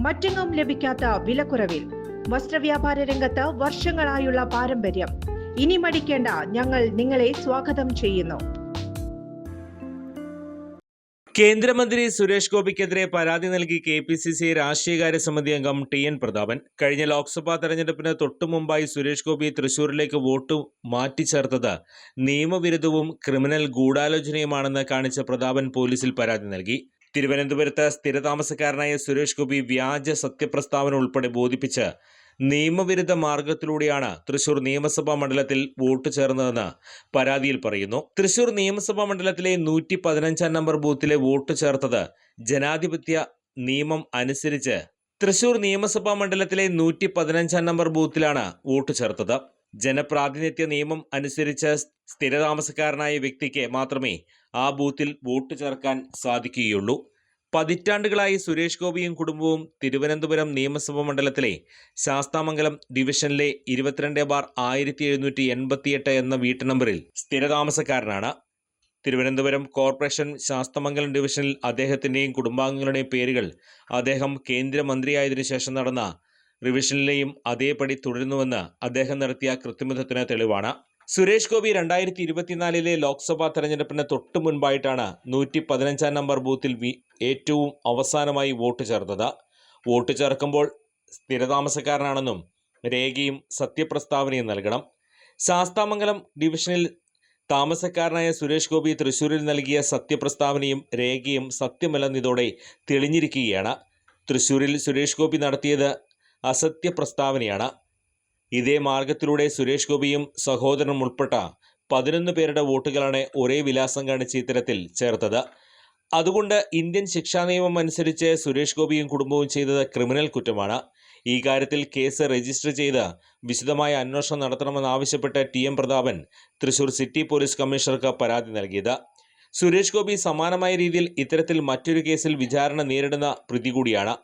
മറ്റെങ്ങും ലഭിക്കാത്ത വിലക്കുറവിൽ. വസ്ത്രവ്യാപാര രംഗത്ത് വർഷങ്ങളായുള്ള പാരമ്പര്യം. ഇനി മടിക്കേണ്ട ഞങ്ങൾ നിങ്ങളെ സ്വാഗതം ചെയ്യുന്നു. കേന്ദ്രമന്ത്രി സുരേഷ് ഗോപിക്കെതിരെ പരാതി നൽകി കെ പി സി സി രാഷ്ട്രീയകാര്യ സമിതി അംഗം ടി എൻ പ്രതാപൻ. കഴിഞ്ഞ ലോക്സഭാ തെരഞ്ഞെടുപ്പിന് തൊട്ടു മുമ്പായി സുരേഷ് ഗോപി തൃശൂരിലേക്ക് വോട്ട് മാറ്റിച്ചേർത്തത് നിയമവിരുദ്ധവും ക്രിമിനൽ ഗൂഢാലോചനയുമാണെന്ന് കാണിച്ച പ്രതാപൻ പോലീസിൽ പരാതി നൽകി. തിരുവനന്തപുരത്ത് സ്ഥിരതാമസക്കാരനായ സുരേഷ് ഗോപി വ്യാജ സത്യപ്രസ്താവന ഉൾപ്പെടെ ബോധിപ്പിച്ച് നിയമവിരുദ്ധ മാർഗത്തിലൂടെയാണ് തൃശൂർ നിയമസഭാ മണ്ഡലത്തിൽ വോട്ട് ചേർന്നതെന്ന് പരാതിയിൽ പറയുന്നു. തൃശൂർ നിയമസഭാ മണ്ഡലത്തിലെ നൂറ്റി പതിനഞ്ചാം നമ്പർ ബൂത്തിലെ വോട്ട് ചേർത്തത് ജനാധിപത്യ നിയമം അനുസരിച്ച് തൃശൂർ നിയമസഭാ മണ്ഡലത്തിലെ നൂറ്റി പതിനഞ്ചാം നമ്പർ ബൂത്തിലാണ് വോട്ട് ചേർത്തത്. ജനപ്രാതിനിധ്യ നിയമം അനുസരിച്ച് സ്ഥിരതാമസക്കാരനായ വ്യക്തിക്ക് മാത്രമേ ആ ബൂത്തിൽ വോട്ട് ചേർക്കാൻ സാധിക്കുകയുള്ളൂ. പതിറ്റാണ്ടുകളായി സുരേഷ് ഗോപിയും കുടുംബവും തിരുവനന്തപുരം നിയമസഭാ മണ്ഡലത്തിലെ ശാസ്താമംഗലം ഡിവിഷനിലെ ഇരുപത്തിരണ്ട് ബാർ ആയിരത്തി എഴുന്നൂറ്റി എൺപത്തിയെട്ട് എന്ന വീട്ടു നമ്പറിൽ സ്ഥിരതാമസക്കാരനാണ്. തിരുവനന്തപുരം കോർപ്പറേഷൻ ശാസ്തമംഗലം ഡിവിഷനിൽ അദ്ദേഹത്തിന്റെയും കുടുംബാംഗങ്ങളുടെയും പേരുകൾ അദ്ദേഹം കേന്ദ്രമന്ത്രിയായതിനു ശേഷം നടന്ന റിവിഷനിലെയും അതേപടി തുടരുന്നുവെന്ന് അദ്ദേഹം നടത്തിയ കൃത്രിമത്വത്തിന് തെളിവാണ്. സുരേഷ് ഗോപി രണ്ടായിരത്തി ഇരുപത്തിനാലിലെ ലോക്സഭാ തെരഞ്ഞെടുപ്പിന് തൊട്ടു മുൻപായിട്ടാണ് നൂറ്റി പതിനഞ്ചാം നമ്പർ ബൂത്തിൽ ഏറ്റവും അവസാനമായി വോട്ട് ചേർത്തത്. വോട്ട് ചേർക്കുമ്പോൾ സ്ഥിരതാമസക്കാരനാണെന്നും രേഖയും സത്യപ്രസ്താവനയും നൽകണം. ശാസ്താമംഗലം ഡിവിഷനിൽ താമസക്കാരനായ സുരേഷ് ഗോപി തൃശൂരിൽ നൽകിയ സത്യപ്രസ്താവനയും രേഖയും സത്യമല്ലെന്നതോടെ തെളിഞ്ഞിരിക്കുകയാണ്. തൃശൂരിൽ സുരേഷ് ഗോപി നടത്തിയത് അസത്യ പ്രസ്താവനയാണ് ഇതേ മാർഗത്തിലൂടെ സുരേഷ് ഗോപിയും സഹോദരനും ഉൾപ്പെട്ട പതിനൊന്ന് പേരുടെ വോട്ടുകളാണ് ഒരേ വിലാസം കാണിച്ച് ഇത്തരത്തിൽ ചേർത്തത്. അതുകൊണ്ട് ഇന്ത്യൻ ശിക്ഷാ നിയമം അനുസരിച്ച് സുരേഷ് ഗോപിയും കുടുംബവും ചെയ്തത് ക്രിമിനൽ കുറ്റമാണ്. ഈ കാര്യത്തിൽ കേസ് രജിസ്റ്റർ ചെയ്ത് വിശദമായ അന്വേഷണം നടത്തണമെന്നാവശ്യപ്പെട്ട് T M Prathapan Thrissur city police കമ്മീഷണർക്ക് പരാതി നൽകിയത്. സുരേഷ് ഗോപി സമാനമായ രീതിയിൽ ഇത്തരത്തിൽ മറ്റൊരു കേസിൽ വിചാരണ നേരിടുന്ന പ്രതി കൂടിയാണ്.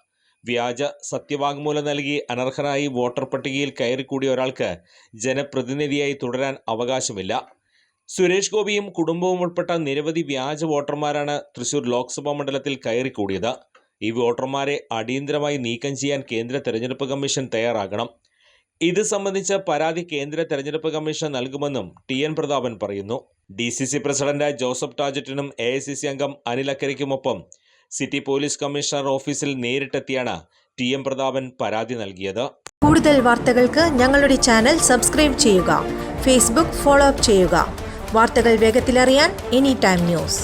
വ്യാജ സത്യവാങ്മൂലം നൽകി അനർഹനായി വോട്ടർ പട്ടികയിൽ കയറിക്കൂടിയ ഒരാൾക്ക് ജനപ്രതിനിധിയായി തുടരാൻ അവകാശമില്ല. സുരേഷ് ഗോപിയും കുടുംബവും ഉൾപ്പെട്ട നിരവധി വ്യാജ വോട്ടർമാരാണ് തൃശൂർ ലോക്സഭാ മണ്ഡലത്തിൽ കയറിക്കൂടിയത്. ഈ വോട്ടർമാരെ അടിയന്തരമായി നീക്കം ചെയ്യാൻ കേന്ദ്ര തെരഞ്ഞെടുപ്പ് കമ്മീഷൻ തയ്യാറാകണം. ഇത് സംബന്ധിച്ച പരാതി കേന്ദ്ര തെരഞ്ഞെടുപ്പ് കമ്മീഷൻ നൽകുമെന്നും ടി എൻ പ്രതാപൻ പറയുന്നു. D C C president Joseph ടാജറ്റിനും A I C C അംഗം അനിൽ അക്കരയ്ക്കുമൊപ്പം സിറ്റി പോലീസ് കമ്മീഷണർ ഓഫീസിൽ നേരിട്ടെത്തിയാണ് ടി എം പ്രതാപൻ പരാതി നൽകിയത്. കൂടുതൽ വാർത്തകൾക്ക് ഞങ്ങളുടെ ചാനൽ സബ്സ്ക്രൈബ് ചെയ്യുക ഫേസ്ബുക്ക് ഫോളോ അപ്പ് ചെയ്യുക. വാർത്തകൾ വേഗത്തിലറിയാൻ എനി ടൈം ന്യൂസ്.